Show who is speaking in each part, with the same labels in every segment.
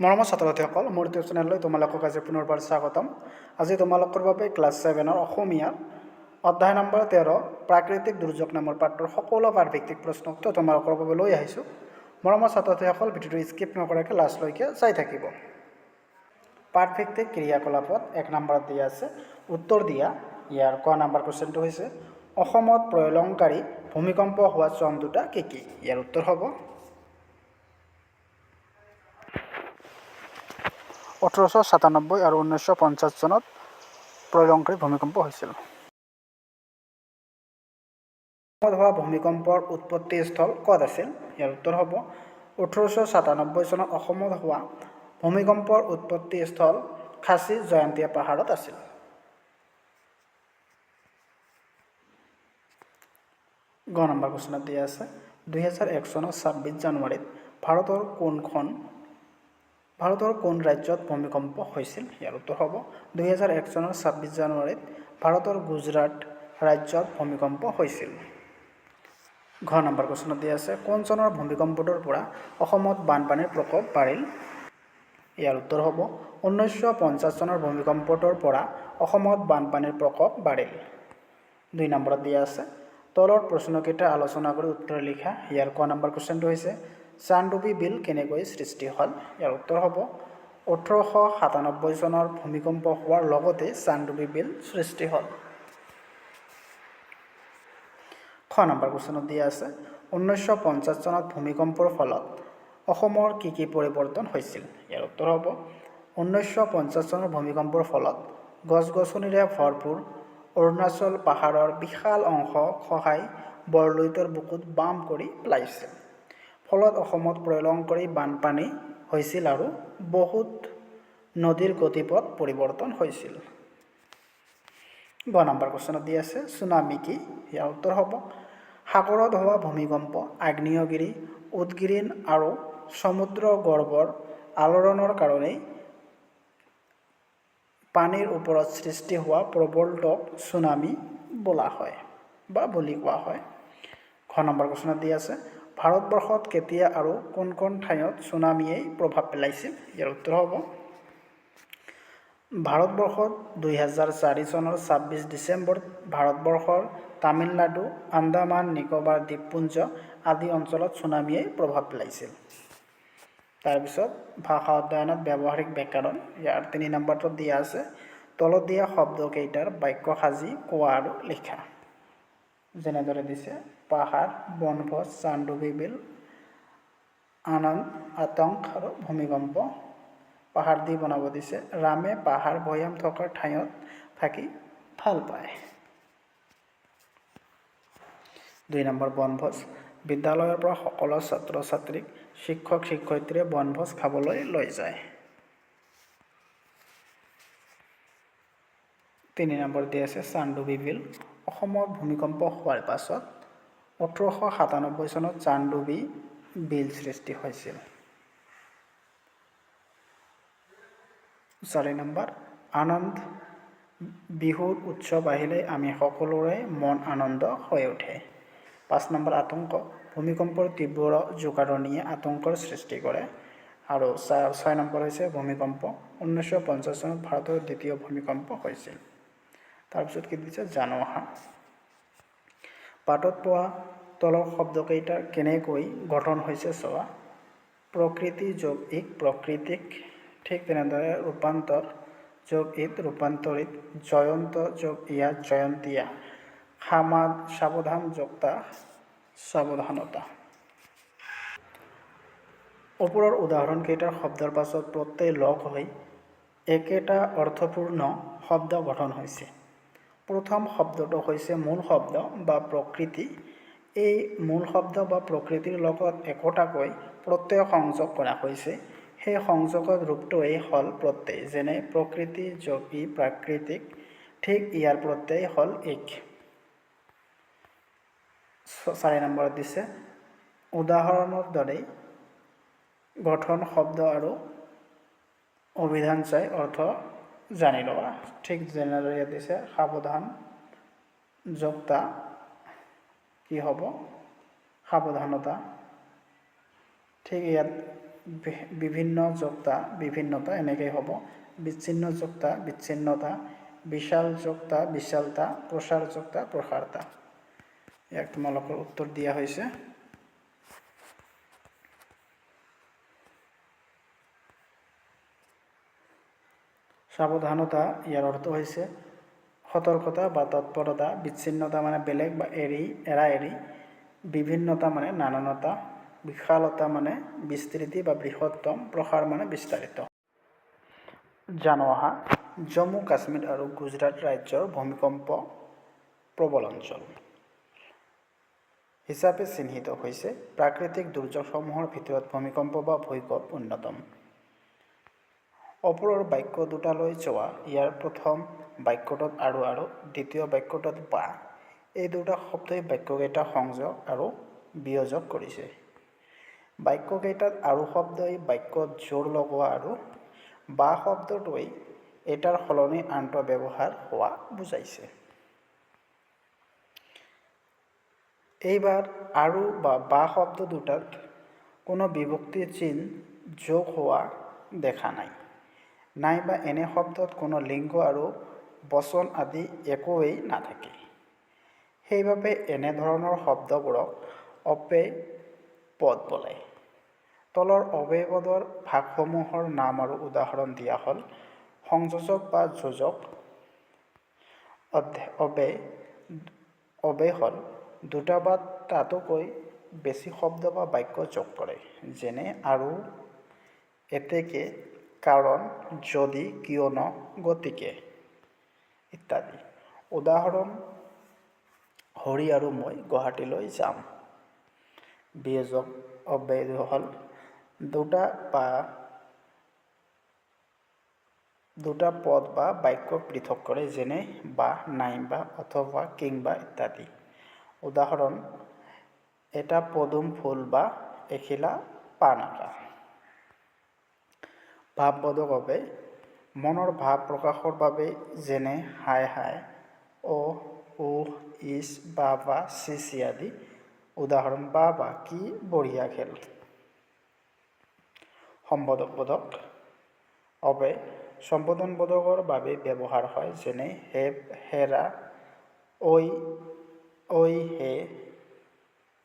Speaker 1: মৰমৰ ছাত্ৰ ছাত্ৰীসকল মোৰ ইউটিউব চেনেললৈ তোমালোকক আজি পুনৰবাৰ স্বাগতম। আজি তোমালোকৰ বাবে ক্লাছ ছেভেনৰ অসমীয়াৰ অধ্যায় নম্বৰ তেৰ, প্ৰাকৃতিক দুৰ্যোগ নামৰ পাঠটোৰ সকলো পাঠভিত্তিক প্ৰশ্ন উত্তৰ তোমালোকৰ বাবে লৈ আহিছোঁ। মৰমৰ ছাত্ৰ ছাত্ৰীসকল ভিডিঅ'টো স্কিপ নকৰাকৈ লাষ্টলৈকে চাই থাকিব। পাঠভিত্তিক ক্ৰিয়াকলাপত এক নম্বৰত দিয়া আছে, উত্তৰ দিয়া। ইয়াৰ ক নম্বৰ কুৱেশ্যনটো হৈছে, অসমত প্ৰলয়ংকাৰী ভূমিকম্প হোৱা চন দুটা কি কি? ইয়াৰ উত্তৰ হ'ব। ওঠৰশ সাতানব্বৈ আৰু ঊনৈছশ পঞ্চাছ চনত প্ৰলয়ংকাৰী ভূমিকম্প হৈছিল। অসমত হোৱা ভূমিকম্পৰ উৎপত্তিস্থল ক'ত আছিল? ইয়াৰ উত্তৰ হ'ব ওঠৰশ সাতানব্বৈ চনত অসমত হোৱা ভূমিকম্পৰ উৎপত্তিস্থল খাচী জয়ন্তীয়া পাহাৰত আছিল। গ নম্বৰ কুৱেশ্যনত দিয়া আছে, দুহেজাৰ এক চনৰ ছাব্বিছ জানুৱাৰীত ভাৰতৰ কোনখন ভাৰতৰ কোন ৰাজ্যত ভূমিকম্প হৈছিল ইয়াৰ উত্তৰ হ'ব। দুহেজাৰ এক চনৰ ছাব্বিছ জানুৱাৰীত ভাৰতৰ গুজৰাট ৰাজ্যত ভূমিকম্প হৈছিল। ঘ নম্বৰ কুৱেশ্যনত দিয়া আছে, কোন চনৰ ভূমিকম্পটোৰ পৰা অসমত বানপানীৰ প্ৰকোপ বাঢ়িল? ইয়াৰ উত্তৰ হ'ব, ঊনৈছশ পঞ্চাছ চনৰ ভূমিকম্পটোৰ পৰা অসমত বানপানীৰ প্ৰকোপ বাঢ়িল। দুই নম্বৰত দিয়া আছে, তলৰ প্ৰশ্নকেইটা আলোচনা কৰি উত্তৰ লিখা। ইয়াৰ ক নম্বৰ কুৱেশ্যনটো হৈছে চানডুবি বিল কেনেকৈ সৃষ্টি হ'ল? ইয়াৰ উত্তৰ হ'ব। ওঠৰশ সাতানব্বৈ চনৰ ভূমিকম্প হোৱাৰ লগতে চানডুবি বিল সৃষ্টি হ'ল। খ নম্বৰ কুৱেশ্যনত দিয়া আছে, ঊনৈছশ পঞ্চাছ চনত ভূমিকম্পৰ ফলত অসমৰ কি কি পৰিৱৰ্তন হৈছিল? ইয়াৰ উত্তৰ হ'ব, ঊনৈছশ পঞ্চাছ চনৰ ভূমিকম্পৰ ফলত গছ গছনিৰে ভৰপূৰ অৰুণাচল পাহাৰৰ বিশাল অংশ খহাই বৰলুইতৰ বুকুত বাম কৰি পেলাইছিল। ফলত অসমত প্ৰলয়ংকাৰী বানপানী হৈছিল আৰু বহুত নদীৰ গতিপথ পৰিৱৰ্তন হৈছিল। গ নম্বৰ কুৱেশ্যনত দি আছে, চুনামি কি? ইয়াৰ উত্তৰ হ'ব, সাগৰত হোৱা ভূমিকম্প, আগ্নেয়গিৰি উদগিৰিণ আৰু সমুদ্ৰ গৰ্ভৰ আলোড়নৰ কাৰণেই পানীৰ ওপৰত সৃষ্টি হোৱা প্ৰবলটোক চুনামি বোলা হয় বা বুলি কোৱা হয়। ঘ নম্বৰ কুৱেশ্যনত দি আছে ভাৰতবৰ্ষত কেতিয়া আৰু কোন কোন ঠাইত চুনামিয়েই প্ৰভাৱ পেলাইছিল? ইয়াৰ উত্তৰ হ'ব। ভাৰতবৰ্ষত দুহেজাৰ চাৰি চনৰ ছাব্বিছ ডিচেম্বৰত ভাৰতবৰ্ষৰ তামিলনাডু, আন্দামান, নিকোবাৰ দ্বীপপুঞ্জ আদি অঞ্চলত চুনামিয়েই প্ৰভাৱ পেলাইছিল। তাৰপিছত ভাষা অধ্যয়নত ব্যৱহাৰিক ব্যাকৰণ, ইয়াৰ তিনি নম্বৰটোত দিয়া আছে তলত দিয়া শব্দকেইটাৰ বাক্য সাজি কোৱা আৰু লিখা। যেনেদৰে দিছে পাহাৰ বনভোজ চান্দুবি বিল, আনন্দ, আতংক আৰু ভূমিকম্প। পাহাৰ দি বনাব দিছে। ৰামে পাহাৰ ভৈয়াম থকা ঠাইত থাকি ভালো পায়। দুই নম্বৰ বনভোজ। বিদ্যালয়ৰ পৰা সকলো ছাত্ৰ ছাত্ৰীক শিক্ষক, শিক্ষয়িত্ৰীয়ে বনভোজ খাবলৈ লৈ যায়। তিনি নম্বৰ দি আছে চান্দুবি বিল। অসমত ভূমিকম্প হোৱাৰ পাছত ওঠৰশ সাতানব্বৈ চনত চান্দুবি বিল সৃষ্টি হৈছিল। চাৰি নম্বৰ, আনন্দ, বিহুৰ উৎসৱ আহিলে আমি সকলোৰে মন আনন্দ হৈ উঠে। পাঁচ নম্বৰ আতংক, ভূমিকম্পৰ তীব্ৰ জোকাৰণিয়ে আতংকৰ সৃষ্টি কৰে। আৰু ছয় নম্বৰ হৈছে ভূমিকম্প। ঊনৈছশ পঞ্চাছ চনত ভাৰতৰ দ্বিতীয় ভূমিকম্প হৈছিল। তাৰপিছত কি দিছে? জানো পাতত পোৱা তলৰ শব্দকেইটা কেনেকৈ গঠন হৈছে চোৱা। প্ৰকৃতি যোগ ইক প্ৰকৃতিক, ঠিক তেনেদৰে ৰূপান্তৰ যোগ ঈদ ৰূপান্তৰিত, জয়ন্ত যোগ ইয়াত জয়ন্তীয়া। সামাদ সাৱধান যোগতা সাৱধানতা। ওপৰৰ উদাহৰণকেইটাৰ শব্দৰ পাছত প্ৰত্যয় লগ হৈ একেটা অৰ্থপূৰ্ণ শব্দ গঠন হৈছে। প্ৰথম শব্দটো হৈছে মূল শব্দ বা প্ৰকৃতি। এই মূল শব্দ বা প্ৰকৃতিৰ লগত একোটাকৈ প্ৰত্যয় সংযোগ কৰা হৈছে। সেই সংযোগত ৰূপটোৱেই হ'ল প্ৰত্যয়, যেনে প্ৰকৃতি যোগী প্ৰাকৃতিক। ঠিক ইয়াৰ প্ৰত্যয় হ'ল ইক চাৰি নম্বৰত দিছে, উদাহৰণৰ দৰেই গঠন শব্দ আৰু অভিধান চাই অৰ্থ জানি লোৱা ঠিক যেনেদৰে ইয়াত দিছে সাৱধান যোগতা কি হ'ব? সাৱধানতা ঠিক ইয়াত বিভিন্ন যোক্তা বিভিন্নতা এনেকৈ হ'ব। বিচ্ছিন্ন যোক্তা বিচ্ছিন্নতা, বিশাল যোক্তা বিশালতা প্ৰসাৰ যোক্তা প্ৰসাৰতা ইয়াক তোমালোকৰ উত্তৰ দিয়া হৈছে সাৱধানতা ইয়াৰ অৰ্থ হৈছে সতৰ্কতা বা তৎপৰতা, বিচ্ছিন্নতা মানে বেলেগ বা এৰি, এৰা এৰি, বিভিন্নতা মানে নানানতা, বিশালতা মানে বিস্তৃতি বা বৃহত্তম, প্ৰসাৰ মানে বিস্তাৰিত। জানো অহা জম্মু কাশ্মীৰ আৰু গুজৰাট ৰাজ্যৰ ভূমিকম্প প্ৰবল অঞ্চল হিচাপে চিহ্নিত হৈছে প্ৰাকৃতিক দুৰ্যোগসমূহৰ ভিতৰত ভূমিকম্প বা ভূঁইকঁপ অন্যতম। ওপৰৰ বাক্য দুটালৈ যোৱা ইয়াৰ প্ৰথম বাক্যটোত আৰু আৰু, দ্বিতীয় বাক্যটোত বা। এই দুটা শব্দই বাক্যকেইটা সংযোগ আৰু বিয়োজক কৰিছে। বাক্যকেইটাত আৰু শব্দই বাক্যত জোৰ লগোৱা আৰু বা শব্দটোৱে এটাৰ সলনি আনটো ব্যৱহাৰ হোৱা বুজাইছে। এইবাৰ আৰু বা বা শব্দ দুটাত কোনো বিভক্তি চিন যোগ হোৱা দেখা নাই। নাইবা এনে শব্দত কোনো লিংগ আৰু বচন আদি একোৱেই নাথাকে। সেইবাবে এনেধৰণৰ শব্দবোৰক অপেয় পদ বোলে। তলৰ অব্যয় পদৰ ভাগসমূহৰ নাম আৰু উদাহৰণ দিয়া হ'ল সংযোজক বা যোজক। অব্যয় অব্যয় হ'ল দুটা বা তাতোকৈ বেছি শব্দ বা বাক্য যোগ কৰে, যেনে আৰু, এতেকে কাৰণ যদি কিয়নো গতিকে। ইত্যাদি। উদাহৰণ, হৰি আৰু মই গুৱাহাটীলৈ যাম। বিয়োজক, অব্যয় হ'ল দুটা বা দুটা পদ বা বাক্য পৃথক কৰে, যেনে বা নাইবা অথবা কিংবা ইত্যাদি। উদাহৰণ, এটা পদুম ফুল বা এখিলা পাণ আঁকা। ভাৱবোধক বাবে মনৰ ভাৱ প্ৰকাশৰ বাবে যেনে হাই হাই অ' উহ ইছ বা বা চি চি আদি উদাহৰণ, বা বা, কি বঢ়িয়া খেল। সম্বোধকবোধক অবে সম্বোধনবোধকৰ বাবে ব্যৱহাৰ হয় যেনে হে, হেৰা, ঐ ঐ, হে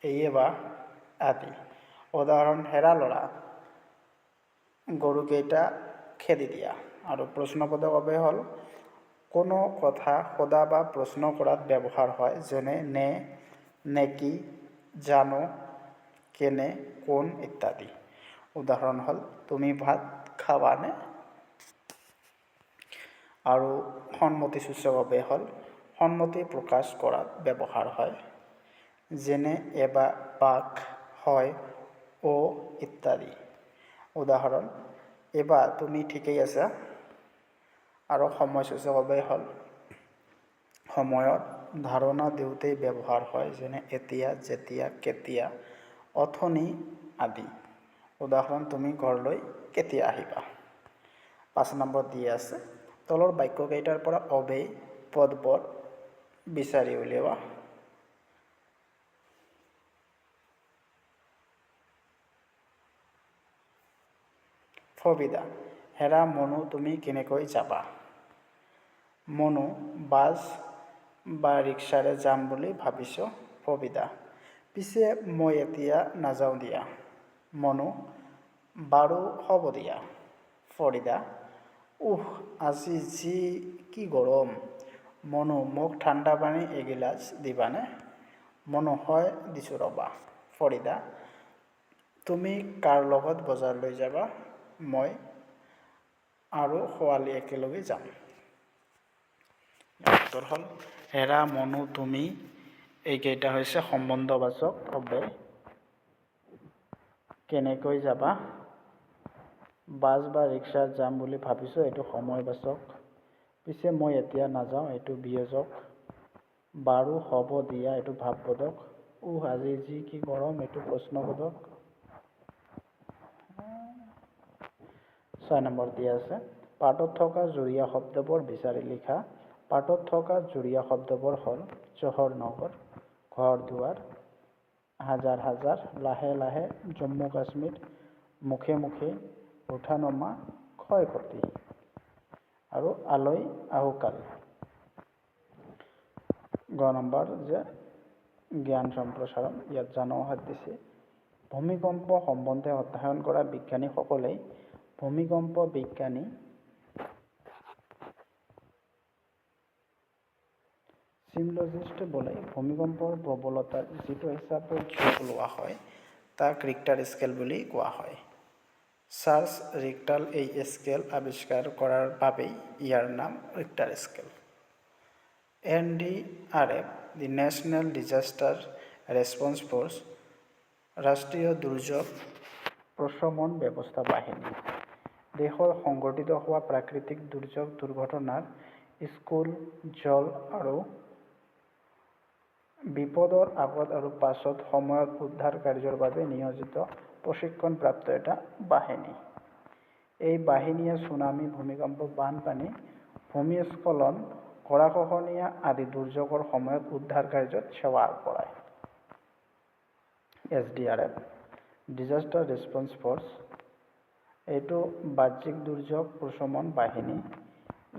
Speaker 1: এয়ে বা আদি। উদাহৰণ, হেৰা, ল'ৰা। গৰুকেইটা খেদি দিয়া। আৰু প্ৰশ্নবোধক বাবে হ'ল, কোনো কথা সোধা বা প্ৰশ্ন কৰাত ব্যৱহাৰ হয় যেনে নে, নেকি, জানো, কেনে, কোন ইত্যাদি। উদাহৰণ হ'ল, তুমি ভাত খাবানে আৰু সন্মতিসূচকভাৱে হ'ল, সন্মতি প্ৰকাশ কৰাত ব্যৱহাৰ হয় যেনে এবা বাক হয় অ ইত্যাদি। উদাহৰণ। এবা তুমি ঠিকেই আছা। আৰু সময়সূচকভাৱে হ'ল। সময়ত ধাৰণা দিওঁতেই ব্যৱহাৰ হয়, যেনে এতিয়া, যেতিয়া, কেতিয়া, অথনি আদি। উদাহৰণ, তুমি ঘৰলৈ কেতিয়া আহিবা? পাঁচ নম্বৰ দি আছে, তলৰ বাক্যকেইটাৰ পৰা অবেই পদবোৰ বিচাৰি উলিওৱা। ফবিদা হেৰা মনু তুমি কেনেকৈ যাবা? মনু, বাছ বা ৰিক্সাৰে যাম বুলি ভাবিছোঁ ফবিদা পিছে মই এতিয়া নাযাওঁ দিয়া। মনু, বাৰু হ'ব দিয়া। ফৰিদা, উহ, আজি যি কি গৰম। মনু, মোক ঠাণ্ডা পানী এগিলাচ দিবানে? মনু হয়, দিছোঁ ৰ'বা। ফৰিদা, তুমি কাৰ লগত বজাৰলৈ যাবা? মই আৰু ছোৱালী একেলগে যাম। উত্তৰ হ'ল হেৰা মনু তুমি এইকেইটা হৈছে সম্বন্ধবাচক অব্যয় কেনেকৈ যাবা? বাছ বা ৰিক্সাত যাম বুলি ভাবিছোঁ এইটো সময়বাচক। পিছে মই এতিয়া নাযাওঁ এইটো বিয়োজক। বাৰু হ'ব দিয়া এইটো ভাৱবোধক উহ আজি যি কি গৰম এইটো প্ৰশ্নবোধক। ছয় নম্বৰ দিয়া আছে। পাঠত থকা জুৰীয়া শব্দবোৰ বিচাৰি লিখা। পাঠত থকা জুৰীয়া শব্দবোৰ হ'ল চহৰ নগৰ ঘৰ দুৱাৰ হাজাৰ হাজাৰ লাহে লাহে জম্মু কাশ্মীৰ মুখে মুখে উঠা নমা ক্ষয় ক্ষতি আৰু আলয় আহুকাল। গ নম্বৰ যে জ্ঞান সম্প্ৰসাৰণ ইয়াত জনৌষধ দিছে। ভূমিকম্প সম্বন্ধে অধ্যয়ন কৰা বিজ্ঞানীসকলে ভূমিকম্প বিজ্ঞানী চিমলজিষ্ট বোলে ভূমিকম্পৰ প্ৰবলতাৰ যিটো হিচাপত জোখ লোৱা হয়, তাক ৰিক্টাৰ স্কেল বুলি কোৱা হয়। চাৰ্লছ ৰিক্টাল এই স্কেল আৱিষ্কাৰ কৰাৰ বাবেই ইয়াৰ নাম Richter scale. N D R F, the national disaster response force, ৰাষ্ট্ৰীয় দুৰ্যোগ প্ৰশমন ব্যৱস্থা বাহিনী। দেশৰ সংঘটিত হোৱা প্ৰাকৃতিক দুৰ্যোগ, দুৰ্ঘটনাৰ স্কুল, জল আৰু বিপদৰ আগত আৰু পাছত সময়ত উদ্ধাৰ কাৰ্যৰ বাবে নিয়োজিত প্ৰশিক্ষণপ্ৰাপ্ত এটা বাহিনী। এই বাহিনীয়ে চুনামি, ভূমিকম্প, বানপানী, ভূমিস্খলন গৰাখহনীয়া আদি দুৰ্যোগৰ সময়ত উদ্ধাৰ কাৰ্যত সেৱা আগবঢ়ায়। S D R F, disaster response force এইটো বাহ্যিক দুৰ্যোগ প্ৰশমন বাহিনী,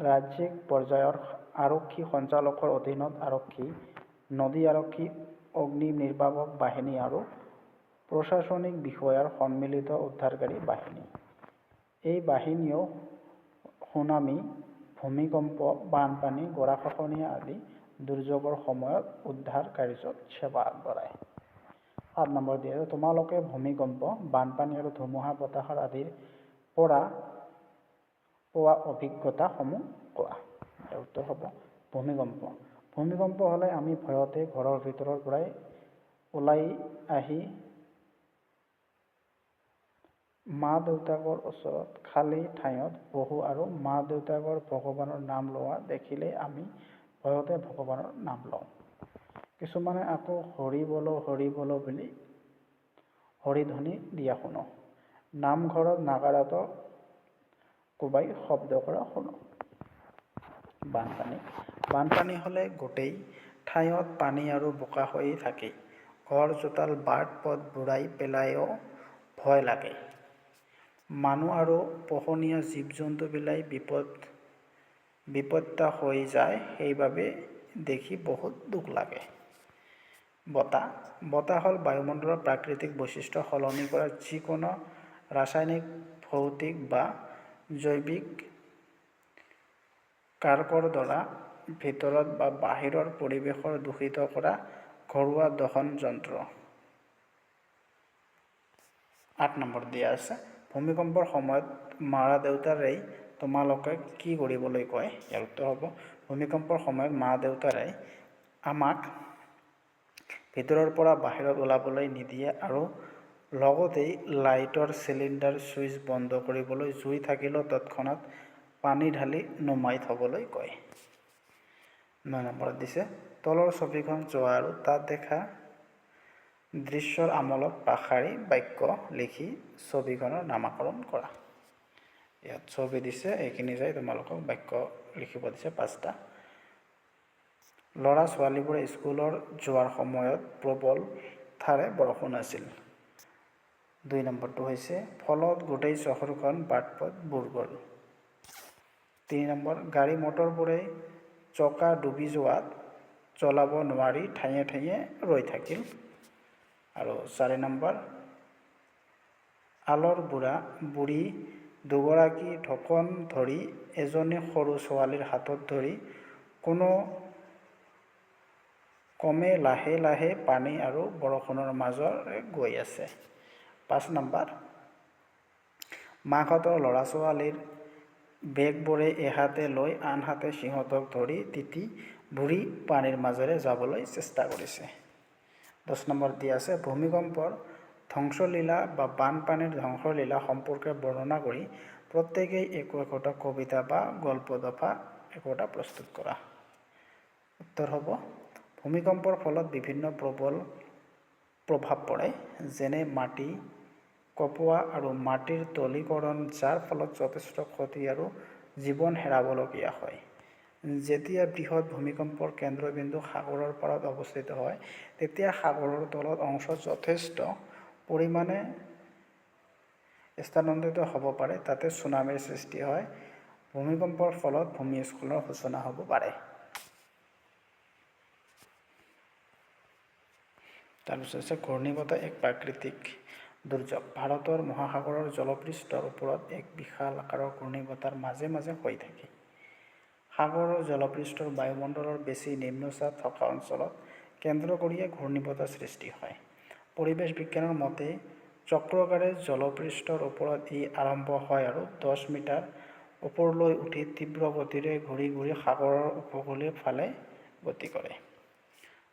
Speaker 1: ৰাজ্যিক পৰ্যায়ৰ আৰক্ষী সঞ্চালকৰ অধীনত আৰক্ষী, নদী আৰক্ষী, অগ্নি নিৰ্বাপক বাহিনী আৰু প্ৰশাসনিক বিষয়াৰ সন্মিলিত উদ্ধাৰকাৰী বাহিনী। এই বাহিনীয়েও সুনামি, ভূমিকম্প, বানপানী, গৰাখহনীয়া আদি দুৰ্যোগৰ সময়ত উদ্ধাৰ কাৰ্যত সেৱা আগবঢ়ায়। সাত নম্বৰ দিয়ে। যে তোমালোকে ভূমিকম্প বানপানী আৰু ধুমুহা বতাহৰ আদিৰ পৰা পোৱা অভিজ্ঞতাসমূহ কোৱা। উত্তৰ হ'ব ভূমিকম্প। ভূমিকম্প হ'লে আমি ভয়তে ঘৰৰ ভিতৰৰ পৰাই ওলাই আহি মা দেউতাকৰ ওচৰত খালী ঠাইত বহো আৰু মা দেউতাকৰ ভগৱানৰ নাম লোৱা দেখিলেই আমি ভয়তে ভগৱানৰ নাম লওঁ। কিছুমানে আকৌ হৰি বলো হৰি বলো বুলি হৰিধ্বনি দিয়া শুনো। নামঘৰত নাগাৰাটো কোবাই শব্দ কৰা শুনো। বানপানী বানপানী হ'লে গোটেই ঠাইত পানী আৰু বোকা হৈ থাকে। ঘৰ চোতাল, বাট পথ বুৰাই পেলাইও ভয় লাগে। মানুহ আৰু পোহনীয়া জীৱ জন্তুবিলাক বিপদ বিপত্তা হৈ যায়, সেইবাবে দেখি বহুত দুখ লাগে। বতাহ বতাহ হ'ল বায়ুমণ্ডলৰ প্ৰাকৃতিক বৈশিষ্ট্য সলনি কৰা যিকোনো ৰাসায়নিক, ভৌতিক বা জৈৱিক কাৰকৰ দ্বাৰা ভিতৰত বা বাহিৰৰ পৰিৱেশৰ দূষিত কৰা ঘৰুৱা দহন যন্ত্ৰ। আঠ নম্বৰ দিয়া আছে, ভূমিকম্পৰ সময়ত মা দেউতাৰে তোমালোকে কি কৰিবলৈ কয়? ইয়াৰ উত্তৰ হ'ব, ভূমিকম্পৰ সময়ত মা দেউতাৰে আমাক ভিতৰৰ পৰা বাহিৰত ওলাবলৈ নিদিয়ে আৰু লগতেই লাইটৰ চিলিণ্ডাৰ চুইচ বন্ধ কৰিবলৈ জুই থাকিলেও তৎক্ষণাত পানী ঢালি নুমাই থ'বলৈ কয়। ন নম্বৰত দিছে, তলৰ ছবিখন চোৱা আৰু তাত দেখা দৃশ্যৰ আমলত পাখাৰী বাক্য লিখি ছবিখনৰ নামাকৰণ কৰা। ইয়াত ছবি দিছে, এইখিনি যাই তোমালোকক বাক্য লিখিব দিছে পাঁচটা। ল'ৰা ছোৱালীবোৰে স্কুলৰ যোৱাৰ সময়ত প্ৰবল ধাৰে বৰষুণ আছিল। দুই নম্বৰটো হৈছে, ফলত গোটেই চহৰখন বাট পথ বুৰ গ'ল। তিনি নম্বৰ, গাড়ী মটৰবোৰে চকা ডুবি যোৱাত চলাব নোৱাৰি, ঠায়ে ঠায়ে ৰৈ থাকিল। আৰু চাৰি নম্বৰ, আলৰ বুঢ়া, বুঢ়ী দুগৰাকী ঢকন ধৰি এজনী সৰু ছোৱালীৰ হাতত ধৰি কোনো কমে লাহে লাহে পানী আৰু বৰষুণৰ মাজৰে গৈ আছে। পাঁচ নম্বৰ, মাকহঁতৰ ল'ৰা ছোৱালীৰ বেগবোৰে এহাতে লৈ আনহাতে সিহঁতক ধৰি তিতি বুঢ়ী পানীৰ মাজেৰে যাবলৈ চেষ্টা কৰিছে। দহ নম্বৰ দিয়া আছে, ভূমিকম্পৰ ধ্বংসলীলা বা বানপানীৰ ধ্বংসলীলা সম্পৰ্কে বৰ্ণনা কৰি প্ৰত্যেকেই একো একোটা কবিতা বা গল্প দফা একোটা প্ৰস্তুত কৰা। উত্তৰ হ'ব। ভূমিকম্পৰ ফলত বিভিন্ন প্ৰবল প্ৰভাৱ পৰে, যেনে মাটি কপোৱা আৰু মাটিৰ তলীকৰণ, যাৰ ফলত যথেষ্ট ক্ষতি আৰু জীৱন হেৰাবলগীয়া হয়। যেতিয়া বৃহৎ ভূমিকম্পৰ কেন্দ্ৰবিন্দু সাগৰৰ পাৰত অৱস্থিত হয়, তেতিয়া সাগৰৰ তলত অংশ যথেষ্ট পৰিমাণে স্থানান্তৰিত হ'ব পাৰে, তাতে চুনামীৰ সৃষ্টি হয়। ভূমিকম্পৰ ফলত ভূমিস্খলনৰ সূচনা হ'ব পাৰে। তাৰপিছত হৈছে ঘূৰ্ণী বতাহ এক প্ৰাকৃতিক দুৰ্যোগ। ভাৰতৰ মহাসাগৰৰ জলপৃষ্ঠৰ ওপৰত এক বিশাল আকাৰৰ ঘূৰ্ণী বতাহ মাজে মাজে হৈ থাকে। সাগৰৰ জলপৃষ্ঠৰ বায়ুমণ্ডলৰ বেছি নিম্নচাপ থকা অঞ্চলত কেন্দ্ৰ কৰিয়ে ঘূৰ্ণী বতাহ সৃষ্টি হয়। পৰিৱেশ বিজ্ঞানৰ মতে চক্ৰকাৰে জলপৃষ্ঠৰ ওপৰত ই আৰম্ভ হয় আৰু দহ মিটাৰ ওপৰলৈ উঠি তীব্ৰ গতিৰে ঘূৰি ঘূৰি সাগৰৰ উপকূলীয় ফালে গতি কৰে।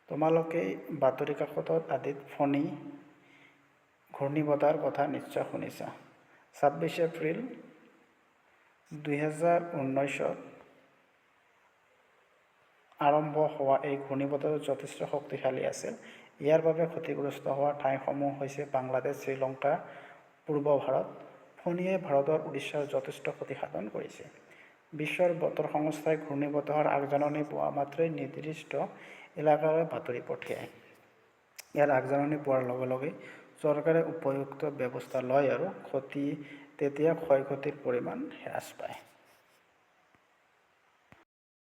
Speaker 1: তোমালোকে বাতৰি কাকতত আদিত ফণী ঘূৰ্ণী বতাহৰ কথা নিশ্চয় শুনিছা। ছাব্বিছ এপ্ৰিল দুহেজাৰ ঊনৈছত আৰম্ভ হোৱা এই ঘূৰ্ণীবতাহটো যথেষ্ট শক্তিশালী আছিল। ইয়াৰ বাবে ক্ষতিগ্ৰস্ত হোৱা ঠাইসমূহ হৈছে বাংলাদেশ, শ্ৰীলংকা, পূৰ্ব ভাৰত। ফণীয়ে ভাৰতৰ উৰিষ্যাৰ যথেষ্ট ক্ষতিসাধন কৰিছে। বিশ্বৰ বতৰ সংস্থাই ঘূৰ্ণীবতাহৰ আগজাননী পোৱা মাত্ৰই নিৰ্দিষ্ট এলেকালৈ বাতৰি পঠিয়ায়। ইয়াৰ আগজাননী পোৱাৰ লগে লগে চৰকাৰে উপযুক্ত ব্যৱস্থা লয় আৰু ক্ষতি, তেতিয়া ক্ষয় ক্ষতিৰ পৰিমাণ হ্ৰাস পায়।